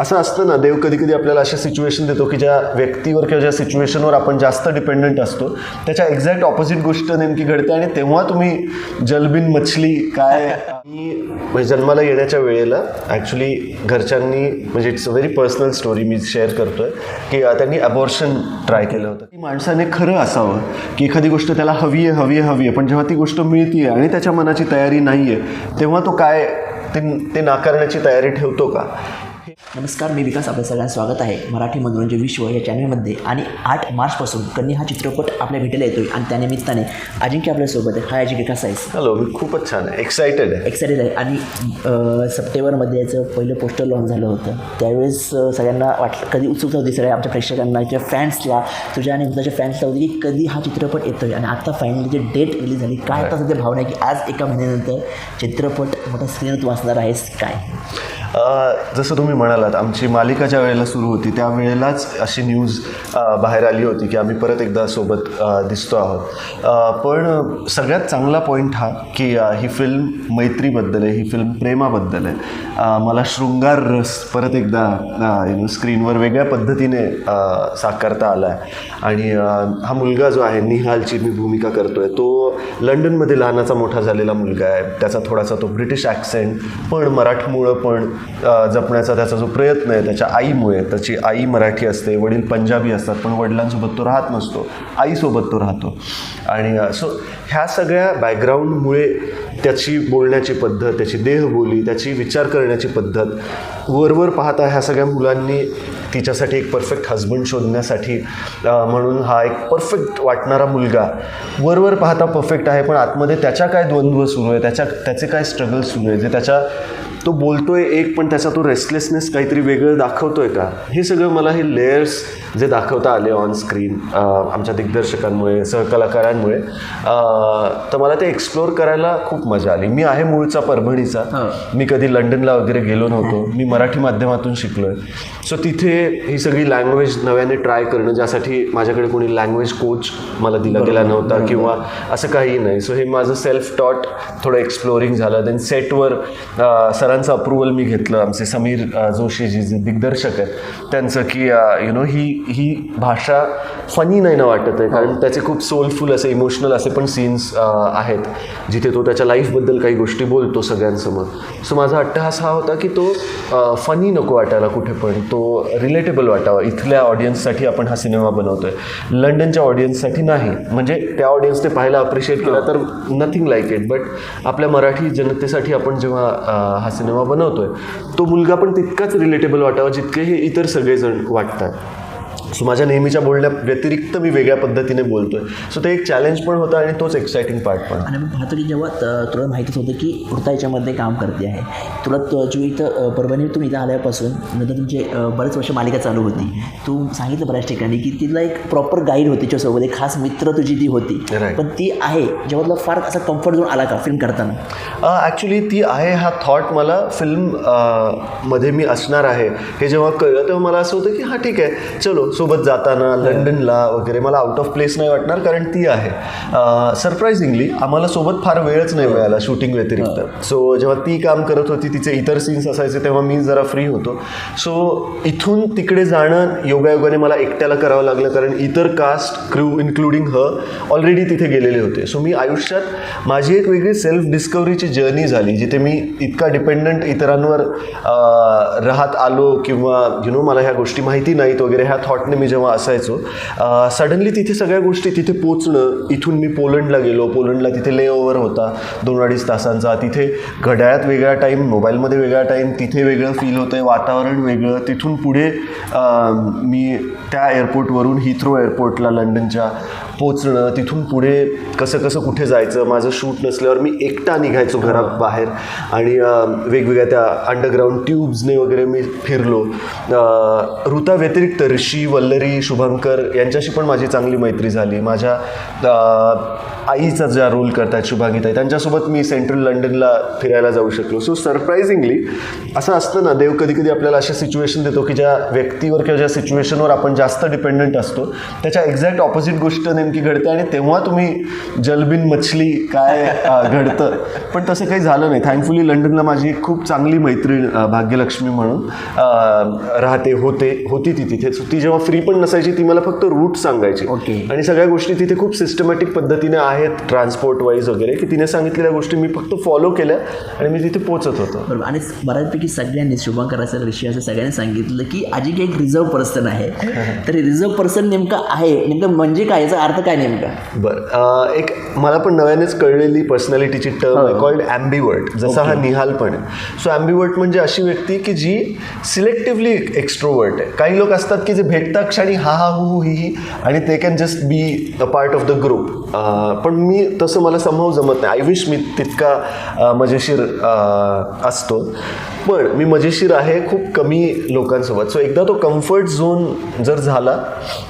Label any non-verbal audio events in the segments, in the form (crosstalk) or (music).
असं असतं ना देव कधी कधी आपल्याला अशा सिच्युएशन देतो की ज्या व्यक्तीवर किंवा ज्या सिच्युएशनवर आपण जास्त डिपेंडंट असतो त्याच्या एक्झॅक्ट ऑपोजिट गोष्ट नेमकी घडते आणि तेव्हा तुम्ही जलबिन मछली काय मी म्हणजे जन्माला येण्याच्या वेळेला ॲक्च्युली घरच्यांनी म्हणजे it's a very personal story me share करतोय की त्यांनी अबॉर्शन ट्राय केलं होतं. की माणसाने खरं असावं की एखादी गोष्ट त्याला हवी आहे हवी आहे हवी आहे पण जेव्हा ती गोष्ट मिळतीये आणि त्याच्या मनाची तयारी नाही आहे तेव्हा तो काय ते ते नाकारण्याची तयारी ठेवतो का? नमस्कार मी विकास. आपलं सगळ्यांना स्वागत आहे. मराठी मनोरंजन विश्व या चॅनलमध्ये. आणि आठ मार्चपासून कन्या हा चित्रपट आपल्या भेटीला येतोय आणि त्यानिमित्ताने अजिंक्य आपल्यासोबत आहे. हाय अजिंक्य. कसा आहेस? हॅलो मी खूपच छान आहे. एक्सायटेड आहे. एक्साइटेड आहे. आणि सप्टेंबरमध्ये याचं पहिलं पोस्टर लॉन्च झालं होतं. त्यावेळेस सगळ्यांना वाटलं कधी उत्सुकता होती सगळ्या आमच्या प्रेक्षकांना किंवा फॅन्सला तुझ्या आणि तुझ्या फॅन्सला होती की कधी हा चित्रपट येतोय. आणि आता फायनली जी डेट रिलीज झाली काय आता सध्या भावना आहे की आज एका महिन्यानंतर चित्रपट मोठ्या स्क्रीनवर तू वाचणार आहेस काय? जसं तुम्ही म्हणालात आमची मालिका ज्या वेळेला सुरू होती त्यावेळेलाच अशी न्यूज बाहेर आली होती की आम्ही परत एकदा सोबत दिसतो आहोत. पण सगळ्यात चांगला पॉईंट हा की ही फिल्म मैत्रीबद्दल आहे ही फिल्म प्रेमाबद्दल आहे. मला शृंगार रस परत एकदा यु नो स्क्रीनवर वेगळ्या पद्धतीने साकारता आला आहे आणि हा मुलगा जो आहे निहालची मी भूमिका करतोय तो लंडनमध्ये लहानाचा मोठा झालेला मुलगा आहे. त्याचा थोडासा तो ब्रिटिश ॲक्सेंट पण मराठमुळं पण जपण्याचा त्याचा जो प्रयत्न आहे त्याच्या आईमुळे त्याची आई मराठी असते वडील पंजाबी असतात पण वडिलांसोबत तो राहत नसतो आईसोबत तो राहतो. आणि सो ह्या सगळ्या बॅकग्राऊंडमुळे त्याची बोलण्याची पद्धत त्याची देहबोली त्याची विचार करण्याची पद्धत वरवर पाहता ह्या सगळ्या मुलांनी तिच्यासाठी एक परफेक्ट हजबंड शोधण्यासाठी म्हणून हा एक परफेक्ट वाटणारा मुलगा वरवर पाहता परफेक्ट आहे पण आतमध्ये त्याच्या काय द्वंद्व सुरू आहे त्याच्या त्याचे काय स्ट्रगल सुरू आहे जे त्याच्या तो बोलतोय एक पण त्याचा तो रेस्टलेसनेस काहीतरी वेगळं दाखवतोय का? हे सगळं मला हे लेयर्स जे दाखवता आले ऑन स्क्रीन आमच्या दिग्दर्शकांमुळे सहकलाकारांमुळे तर मला ते एक्सप्लोअर करायला खूप मजा आली. मी आहे मूळचा परभणीचा. मी कधी लंडनला वगैरे गेलो नव्हतो. मी मराठी माध्यमातून शिकलो आहे सो तिथे ही सगळी लँग्वेज नव्याने ट्राय करणं ज्यासाठी माझ्याकडे कोणी लँग्वेज कोच मला दिला गेला नव्हता किंवा असं काही नाही. सो हे माझं सेल्फ टॉट थोडं एक्सप्लोरिंग झालं. देन सेटवर सरांचं अप्रुव्हल मी घेतलं. आमचे समीर जोशी जी जे दिग्दर्शक आहेत त्यांचं की यु नो ही ही भाषा फनी नाही ना वाटत आहे. कारण त्याचे खूप सोलफुल असे इमोशनल असे पण सीन्स आहेत जिथे तो त्याच्या लाईफबद्दल काही गोष्टी बोलतो सगळ्यांसमोर. सो माझा अट्टहास हा होता की तो फनी नको वाटायला कुठे पण तो रिलेटेबल वाटावा. इथल्या ऑडियन्ससाठी आपण हा सिनेमा बनवतोय. लंडनच्या ऑडियन्ससाठी नाही. म्हणजे त्या ऑडियन्सने पाहायला अप्रिशिएट केला तर नथिंग लाईक इट बट आपल्या मराठी जनतेसाठी आपण जेव्हा हा सिनेमा बनवतोय तो मुलगा पण तितकाच रिलेटेबल वाटावा जितके हे इतर सगळेजण वाटतात. सो माझ्या नेहमीच्या बोलण्या व्यतिरिक्त मी वेगळ्या पद्धतीने बोलतोय. सो ते एक चॅलेंज पण होतं आणि तोच एक्साइटिंग पार्ट पण. आणि मग पाहतो की जेव्हा तुला माहितीच होतं की वृत्ता याच्यामध्ये काम करते आहे. तुला त- इथं अ, परभणीतून इथं आल्यापासून नंतर तुमचे बरेच वर्ष मालिका चालू होती. तू सांगितलं बऱ्याच ठिकाणी की तिला एक प्रॉपर गाईड होती तिच्यासोबत एक खास मित्र तुझी ती होती. पण ती आहे जेव्हा तुला फार असा कम्फर्ट झोन आला का फिल्म करताना? ॲक्च्युली ती आहे हा थॉट मला फिल्ममध्ये मी असणार आहे. हे जेव्हा कळलं तेव्हा मला असं होतं की हा ठीक आहे चलो. सोबत जाताना लंडनला वगैरे मला आउट ऑफ प्लेस नाही वाटणार कारण ती आहे. सरप्राईझिंगली आम्हाला सोबत फार वेळच नाही मिळाला शूटिंग व्यतिरिक्त. सो जेव्हा ती काम करत होती तिचे इतर सीन्स असायचे तेव्हा मी जरा फ्री होतो. सो इथून तिकडे जाणं योगायोगाने मला एकट्याला करावं लागलं कारण इतर कास्ट क्रू इन्क्लुडिंग ह ऑलरेडी तिथे गेलेले होते. सो मी आयुष्यात माझी एक वेगळी सेल्फ डिस्कवरीची जर्नी झाली जिथे मी इतका डिपेंडंट इतरांवर राहत आलो किंवा यु नो मला ह्या गोष्टी माहिती नाहीत वगैरे ह्या थॉटने मी जेव्हा असायचो सडनली तिथे सगळ्या गोष्टी तिथे पोचणं इथून मी पोलंडला गेलो पोलंडला तिथे लेओव्हर होता दोन अडीच तासांचा. तिथे घड्याळात वेगळा टाईम मोबाईलमध्ये वेगळा टाईम तिथे वेगळं फील होतं आहे वातावरण वेगळं. तिथून पुढे मी त्या एअरपोर्टवरून हिथ्रो एअरपोर्टला लंडनच्या पोचणं तिथून पुढे कसं कसं कुठे जायचं माझं शूट नसल्यावर मी एकटा निघायचो घराबाहेर आणि वेगवेगळ्या त्या अंडरग्राऊंड ट्यूब्सने वगैरे मी फिरलो. ऋता व्यतिरिक्त ऋषी वल्लरी शुभंकर यांच्याशी पण माझी चांगली मैत्री झाली. माझ्या आईचा ज्या रोल करतात शुभांगीताई त्यांच्यासोबत मी सेंट्रल लंडनला फिरायला जाऊ शकलो. सो सरप्राईझिंगली असं असतं ना देव कधी कधी आपल्याला अशा सिच्युएशन देतो की ज्या व्यक्तीवर किंवा ज्या सिच्युएशनवर आपण जास्त डिपेंडंट असतो. त्याच्या एक्झॅक्ट ऑपोजिट गोष्ट नेमकी घडते आणि तेव्हा तुम्ही जलबिन मछली काय घडतं. पण तसं काही झालं नाही. थँकफुली लंडनला माझी एक खूप चांगली मैत्रीण भाग्यलक्ष्मी म्हणून राहते होते होती ती तिथे. ती जेव्हा फ्री पण नसायची ती मला फक्त रूट सांगायची. Okay. आणि सगळ्या गोष्टी तिथे खूप सिस्टमॅटिक पद्धतीने आहेत ट्रान्सपोर्ट वाईज वगैरे की तिने सांगितलेल्या गोष्टी मी फक्त फॉलो केल्या आणि मी तिथे पोचत होतो. बरोबर. आणि बऱ्याचपैकी सगळ्यांनी शुभंकर असेल ऋषी असेल सगळ्यांनी सांगितलं की अजिंक्य एक रिझर्व पर्सन आहे. (laughs) तर रिझर्व पर्सन नेमकं आहे. नेमकं म्हणजे काय? याचा अर्थ काय नेमका? बरं एक मला पण नव्यानेच कळलेली पर्सनॅलिटीची टर्म आहे कॉल्ड ॲम्बिवर्ट जसा हा निहाल पण आहे. सो ॲम्बिवर्ट म्हणजे अशी व्यक्ती की जी सिलेक्टिव्हली एक्स्ट्रोवर्ट आहे. काही लोक असतात की जे भेटतात क्षणी हा हा हु हु ही ही आणि ते can just be a part of the group पण मी तसं मला संभव जमत नाही. आय विश मी तितका मजेशीर असतो. पण मी मजेशीर आहे खूप कमी लोकांसोबत. सो एकदा तो कम्फर्ट झोन जर झाला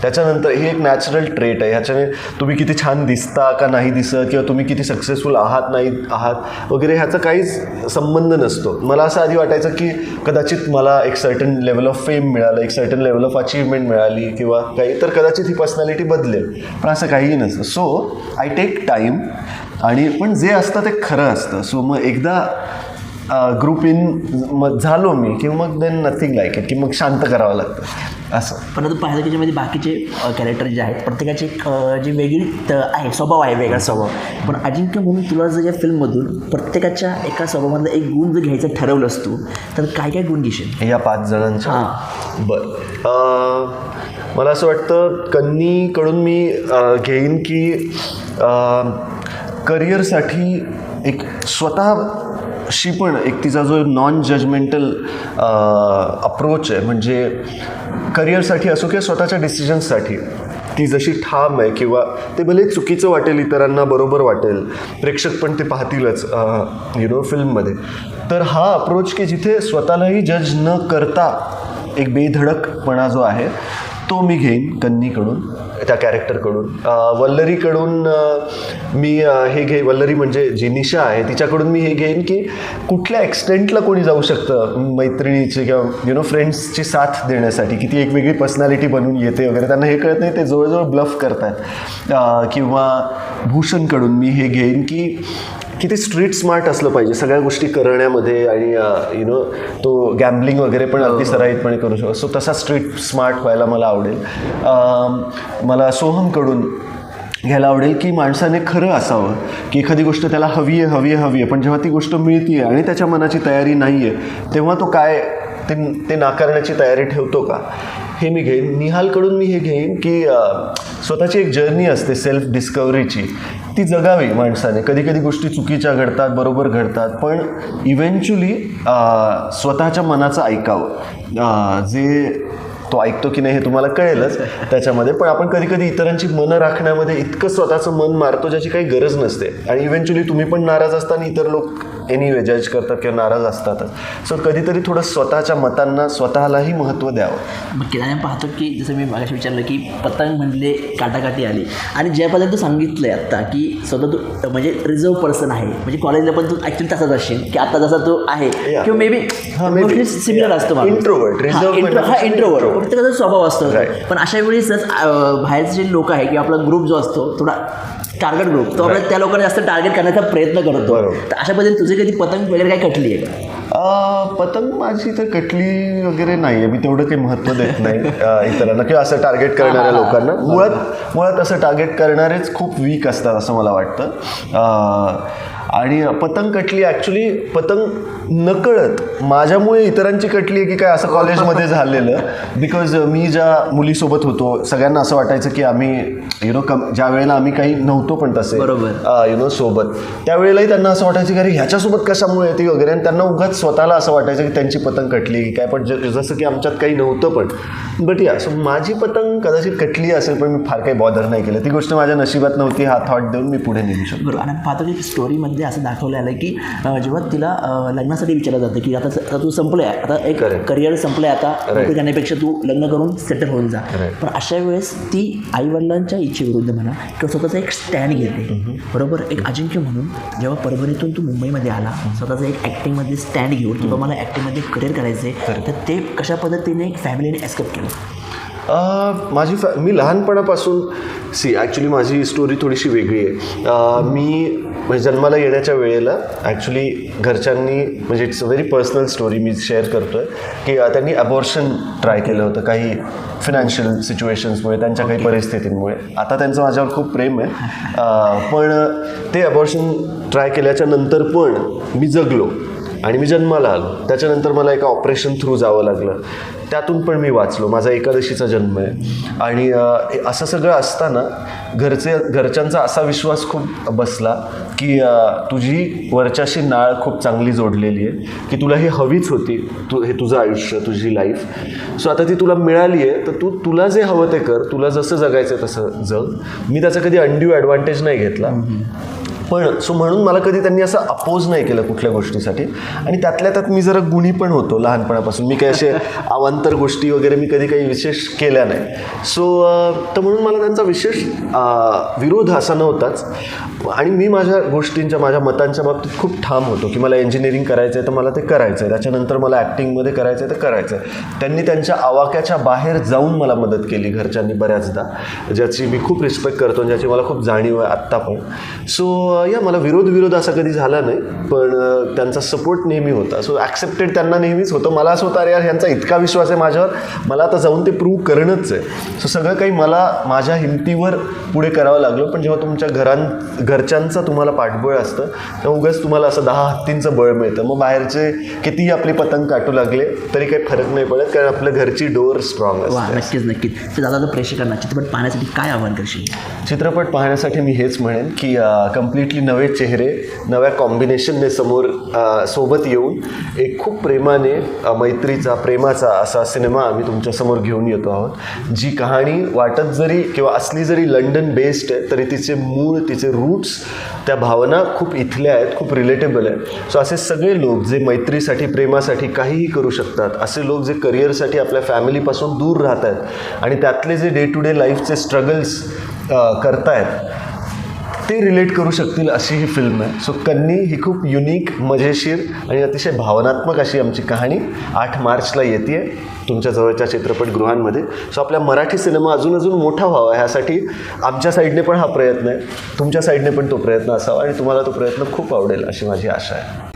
त्याच्यानंतर ही एक नॅचरल ट्रेट आहे. ह्याच्याने तुम्ही किती छान दिसता का नाही दिसत किंवा तुम्ही किती सक्सेसफुल आहात नाही आहात वगैरे ह्याचा काहीच संबंध नसतो. मला असं आधी वाटायचं की कदाचित मला एक सर्टन लेवल ऑफ फेम मिळालं एक सर्टन लेवल ऑफ अचीवमेंट मिळाली किंवा काही तर कदाचित ही पर्सनॅलिटी बदलेल. पण असं काहीही नसतं. सो आय टेक टाईम आणि पण जे असतं ते खरं असतं. सो मग एकदा ग्रुप इन मग झालो मी की मग देन नथिंग लाईक इट की मग शांत करावं लागतं. असं. परंतु पाहिलं की त्याच्यामध्ये बाकीचे कॅरेक्टर जे आहेत प्रत्येकाची एक जी वेगळी आहे स्वभाव आहे वेगळा स्वभाव. पण अजिंक्य म्हणून तुला जर या फिल्ममधून प्रत्येकाच्या एका स्वभावामधला एक गुण जर घ्यायचं ठरवलंस तू तर काय काय गुण घेशील? या पाच जणांच्या? हां. बरं. मला असं वाटतं कन्नीकडून मी घेईन की करिअरसाठी एक शी पण एक तिचा जो नॉन जजमेंटल अप्रोच आहे म्हणजे करिअरसाठी असो किंवा स्वतःच्या डिसिजन्ससाठी ती जशी ठाम आहे किंवा ते भले चुकीचं वाटेल इतरांना बरोबर वाटेल प्रेक्षक पण ते पाहतीलच यु नो फिल्ममध्ये तर हा अप्रोच की जिथे स्वतःलाही जज न करता एक बेधडकपणा जो आहे तो मी घेईन कन्नीकडून त्या कॅरेक्टरकडून वल्लरीकडून मी हे घे वल्लरी म्हणजे जी निशा आहे तिच्याकडून मी हे घेईन की कुठल्या एक्सटेंटला कोणी जाऊ शकतं मैत्रिणीची किंवा यु नो फ्रेंड्सची साथ देण्यासाठी की ती एक वेगळी पर्सनॅलिटी बनून येते वगैरे. त्यांना हे कळत नाही ते जवळजवळ ब्लफ करतात. किंवा भूषणकडून मी हे घेईन की किती स्ट्रीट स्मार्ट असलं पाहिजे. सगळ्या गोष्टी करण्यामध्ये आणि यु नो तो गॅम्बलिंग वगैरे पण अगदी सराईतपणे करू शकतो. सो तसा स्ट्रीट स्मार्ट व्हायला मला आवडेल. मला सोहमकडून घ्यायला आवडेल की माणसाने खरं असावं की एखादी गोष्ट त्याला हवी आहे हवी आहे हवी आहे पण जेव्हा ती गोष्ट मिळते आणि त्याच्या मनाची तयारी नाही आहे तेव्हा तो काय ते ते नाकारण्याची तयारी ठेवतो का? हे मी घेईन. निहालकडून मी हे घेईन की स्वतःची एक जर्नी असते सेल्फ डिस्कवरीची ती जगावी माणसाने. कधी कधी गोष्टी चुकीच्या घडतात बरोबर घडतात पण इव्हेंच्युअली स्वतःच्या मनाचं ऐकावं. जे तो ऐकतो की नाही हे तुम्हाला कळेलच त्याच्यामध्ये पण आपण कधी कधी इतरांची मनं राखण्यामध्ये इतकं स्वतःचं मन मारतो ज्याची काही गरज नसते. आणि इव्हेंच्युअली तुम्ही पण नाराज असता आणि इतर लोक एनिवे जज करतात किंवा नाराज असतातच सो कधीतरी थोडं स्वतःच्या मतांना स्वतःलाही महत्त्व द्यावं मग केल्याने पाहतो की जसं मी मागाशी विचारलं की पतंग म्हणले काटाकाटी आली आणि ज्या पद्धतीने तू सांगितलं आहे आत्ता की स्वतः तू म्हणजे रिझर्व पर्सन आहे म्हणजे कॉलेजला पण तू ॲक्च्युली तसाच असशील की आता जसा तू आहे. किंवा मे बी. सिमिलर. असतो माणूस. Introvert, हा, इंट्रोवर्ट introvert. प्रत्येकाचा स्वभाव असतो. पण अशा वेळेसच अं, बाहेरचे जे लोक आहे किंवा आपला ग्रुप जो असतो थोडा टार्गेट ग्रुप तो आपल्या त्या लोकांना जास्त टार्गेट करण्याचा प्रयत्न करतो. तर अशा पद्धतीने तुझे कधी पतंग वगैरे काय कटली आहे का? अ, पतंग माझी तर कटली वगैरे नाही आहे मी तेवढं काही महत्त्व देत नाही इतरांना. किंवा असं टार्गेट करणाऱ्या लोकांना. मुळात मुळात असं टार्गेट करणारेच खूप वीक असतात असं मला वाटतं. अ, आणि पतंग कटली ॲक्च्युली पतंग नकळत माझ्यामुळे इतरांची कटली आहे की काय असं कॉलेजमध्ये (laughs) झालेलं. बिकॉज मी ज्या मुलीसोबत होतो सगळ्यांना असं वाटायचं की आम्ही यु नो कम ज्या वेळेला आम्ही काही नव्हतो पण तसे बरोबर. यु नो सोबत त्यावेळेलाही त्यांना असं वाटायचं की अरे ह्याच्यासोबत कशामुळे येते वगैरे? आणि त्यांना उगाच स्वतःला असं वाटायचं की त्यांची पतंग कटली की काय? पण ज- जसं की आमच्यात काही नव्हतं पण. बट या सो माझी पतंग कदाचित कटली असेल पण मी फार काही बॉदर नाही केलं. ती गोष्ट माझ्या नशिबात नव्हती हा थॉट देऊन मी पुढे निघू शकतो आणि पाहतो की स्टोरीमध्ये असं दाखवलं आलं की जेव्हा तिला लग्नासाठी विचारलं जातं की आता तू संपलं आहे आता एक. करिअर संपलं आहे आता. नोकरी करण्यापेक्षा तू लग्न करून सेटल होऊन जा. पण अशा वेळेस ती आईवडिलांच्या इच्छेविरुद्ध म्हणा किंवा स्वतःचा एक स्टँड घेते. बरोबर? एक अजिंक्य म्हणून जेव्हा परभणीतून तू मुंबईमध्ये आला स्वतःचा एक ॲक्टिंगमध्ये स्टँड घेऊन किंवा मला ॲक्टिंगमध्ये करिअर करायचं आहे तर ते कशा पद्धतीने फॅमिलीने ॲक्सेप्ट केलं? माझी फॅ मी लहानपणापासून सी ॲक्च्युली माझी स्टोरी थोडीशी वेगळी आहे. मी म्हणजे जन्माला येण्याच्या वेळेला ॲक्च्युली घरच्यांनी म्हणजे it's a very personal story me share करतो आहे की त्यांनी अबॉर्शन ट्राय केलं होतं काही फिनान्शियल सिच्युएशन्समुळे त्यांच्या काही परिस्थितींमुळे. आता त्यांचं माझ्यावर खूप प्रेम आहे. पण ते अबॉर्शन ट्राय केल्याच्यानंतर पण मी जगलो. आणि मी जन्माला आलो. त्याच्यानंतर मला एका ऑपरेशन थ्रू जावं लागलं. त्यातून पण मी वाचलो. माझा एकादशीचा जन्म आहे. आणि असं सगळं असताना घरचे घरच्यांचा असा विश्वास खूप बसला की तुझी वरच्याशी नाळ खूप चांगली जोडलेली आहे की तुला ही हवीच होती. तू हे तुझं आयुष्य तुझी लाईफ. सो आता ती तुला मिळाली आहे तर तू तुला जे हवं ते कर. तुला जसं जगायचं आहे तसं जग. मी त्याचा कधी अनड्यू ॲडव्हान्टेज नाही घेतला. पण सो म्हणून मला कधी त्यांनी असं अपोज नाही केलं कुठल्या गोष्टीसाठी. आणि त्यातल्या त्यात मी जरा गुणी पण होतो लहानपणापासून. मी काही असे (laughs) अवांतर गोष्टी वगैरे मी कधी काही विशेष केल्या नाही. सो तर म्हणून मला त्यांचा विशेष विरोध असा नव्हताच. आणि मी माझ्या गोष्टींच्या माझ्या मतांच्या बाबतीत खूप ठाम होतो की मला इंजिनिअरिंग करायचं आहे तर मला ते करायचं आहे त्याच्यानंतर मला ॲक्टिंगमध्ये करायचं आहे तर करायचं आहे त्यांनी त्यांच्या आवाक्याच्या बाहेर जाऊन मला मदत केली घरच्यांनी बऱ्याचदा ज्याची मी खूप रिस्पेक्ट करतो आणि ज्याची मला खूप जाणीव आहे आत्ता पण. सो या मला विरोध विरोध असा कधी झाला नाही पण त्यांचा सपोर्ट नेहमी होता. सो ॲक्सेप्टेड त्यांना नेहमीच होतं. मला असं होतं अरे यार ह्यांचा इतका विश्वास आहे माझ्यावर मला आता जाऊन ते प्रूव्ह करणंच आहे. सो सगळं काही मला माझ्या हिमतीवर पुढे करावं लागलं पण जेव्हा तुमच्या घरां घरच्यांचं तुम्हाला पाठबळ असतं तेव्हा उगाच तुम्हाला असं दहा हत्तींचं बळ मिळतं. मग बाहेरचे कितीही आपली पतंग काटू लागले तरी काही फरक नाही पडत कारण आपल्या घरची डोअर स्ट्रॉंग असते. नक्कीच नक्कीच. तर दादा प्रेक्षकांना चित्रपट पाहण्यासाठी काय आव्हान करशील? चित्रपट पाहण्यासाठी मी हेच म्हणेन की कम्प्लिटली नवे चेहरे नव्या कॉम्बिनेशनने समोर सोबत येऊन एक खूप प्रेमाने मैत्रीचा प्रेमाचा असा सिनेमा आम्ही तुमच्यासमोर घेऊन येतो आहोत. जी कहाणी वाटत जरी किंवा असली जरी लंडन बेस्ड आहे तरी तिचे मूळ तिचे रूट्स त्या भावना खूप इथल्या आहेत खूप रिलेटेबल आहेत. सो असे सगळे लोक जे मैत्रीसाठी प्रेमासाठी काहीही करू शकतात असे लोक जे करिअरसाठी आपल्या फॅमिलीपासून दूर राहत आहेत आणि त्यातले जे डे टू डे लाईफचे स्ट्रगल्स करतायत ते रिलेट करू शकतील अशी ही फिल्म आहे. सो कन्नी ही खूप युनिक मजेशीर आणि अतिशय भावनात्मक अशी आमची कहाणी आठ मार्चला येते तुमच्या जवळच्या चित्रपटगृहांमध्ये. सो आपल्या मराठी सिनेमा अजून अजून मोठा व्हावा ह्यासाठी आमच्या साईडने पण हा प्रयत्न आहे. तुमच्या साईडने पण तो प्रयत्न असावा आणि तुम्हाला तो प्रयत्न खूप आवडेल अशी माझी आशा आहे.